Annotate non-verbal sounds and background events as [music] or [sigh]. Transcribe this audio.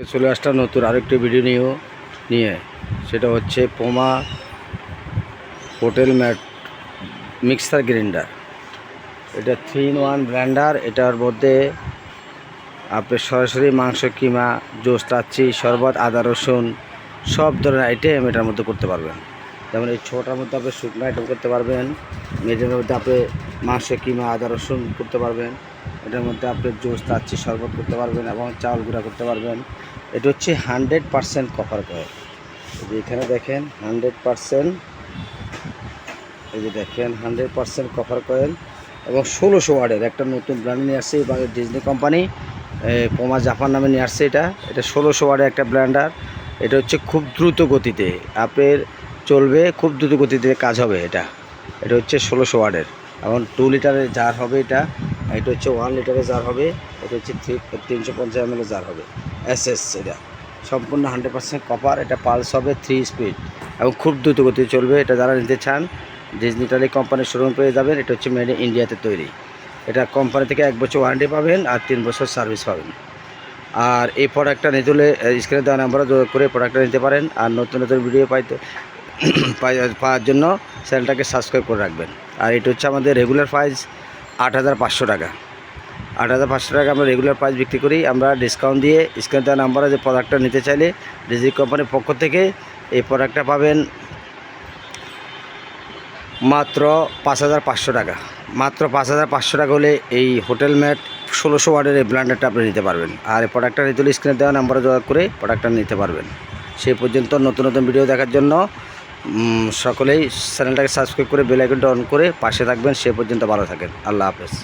চলে আসলাম নতুন আরেকটি ভিডিও নিয়েও, নিয়ে। সেটা হচ্ছে পোমা হোটেল ম্যাট মিক্সার গ্রাইন্ডার এটা থ্রি ইন ওয়ান ব্র্যান্ডার এটার মধ্যে আপনি সরাসরি মাংস, কিমা, জোস, লাচ্ছি, শরবত, আদা, রসুন, সব ধরনের আইটেম এটার মধ্যে করতে পারবেন। যেমন এই ছোটার মধ্যে আপনি শুকনো আইটেম করতে পারবেন মেজের মধ্যে আপনি মাংস, কিমা, আদা, রসুন করতে পারবেন। এটার মধ্যে আপনি জুস লাচ্ছি শরবত করতে পারবেন এবং চাউল গুঁড়া করতে পারবেন। এটা হচ্ছে হান্ড্রেড পারসেন্ট কপার কয়েল এই যে এখানে দেখেন, হান্ড্রেড পারসেন্ট, এই যে দেখেন, হান্ড্রেড পারসেন্ট কপার কয়েল এবং ষোলোশো ওয়ার্ডের একটা নতুন ব্র্যান্ড নিয়ে আসছে বা ডিজনি কোম্পানি পোমা জাপান নামে নিয়ে আসছে এটা। এটা ষোলোশো ওয়ার্ডের একটা ব্র্যান্ডার। এটা হচ্ছে খুব দ্রুত গতিতে, আপনার চলবে, খুব দ্রুত গতিতে কাজ হবে এটা। এটা হচ্ছে ষোলোশো ওয়ার্ডের এবং টু লিটারের জার হবে এটা। এটা হচ্ছে ওয়ান লিটারের জার হবে, এটা হচ্ছে থ্রি তিনশো পঞ্চাশ এম জার হবে। এস এস এটা। সম্পূর্ণ হান্ড্রেড পার্সেন্ট কপার এটা পালস হবে থ্রি স্পিড এবং খুব দ্রুত গতিতে চলবে, এটা যারা নিতে চান ডিজনিটালি কোম্পানির শোরুম পেয়ে যাবেন, এটা হচ্ছে মেড ইন ইন্ডিয়াতে তৈরি। এটা কোম্পানি থেকে এক বছর ওয়ারেন্টি পাবেন আর তিন বছর সার্ভিস পাবেন। আর এই প্রোডাক্টটা নিতে হলে স্ক্রিনে দেওয়া নাম্বারে করে প্রোডাক্টটা নিতে পারেন আর নতুন নতুন ভিডিও পাইতে [clears throat] পাওয়ার জন্য চ্যানেলটাকে সাবস্ক্রাইব করে রাখবেন। আর এটা হচ্ছে আমাদের রেগুলার প্রাইস আট হাজার পাঁচশো টাকা। আট হাজার পাঁচশো টাকা আমরা রেগুলার প্রাইস বিক্রি করি। আমরা ডিসকাউন্ট দিয়ে স্ক্রিনে দেওয়া নাম্বারে যে প্রোডাক্টটা নিতে চাইলে ডিজি কোম্পানির পক্ষ থেকে এই প্রোডাক্টটা পাবেন মাত্র পাঁচ হাজার পাঁচশো টাকা। মাত্র পাঁচ হাজার পাঁচশো টাকা হলে এই হোটেল ম্যাট ষোলোশো ওয়ার্ডের এই ব্র্যান্ডারটা আপনি নিতে পারবেন। আর এই প্রোডাক্টটা নিতে হলে স্ক্রিনে দেওয়া নাম্বারে যোগাযোগ করে প্রোডাক্টটা নিতে পারবেন। সেই পর্যন্ত নতুন নতুন ভিডিও দেখার জন্য সকলেই চ্যানেলটাকে সাবস্ক্রাইব করে বেলাইকনটা অন করে পাশে থাকবেন, সে পর্যন্ত ভালো থাকেন। আল্লাহ হাফেজ।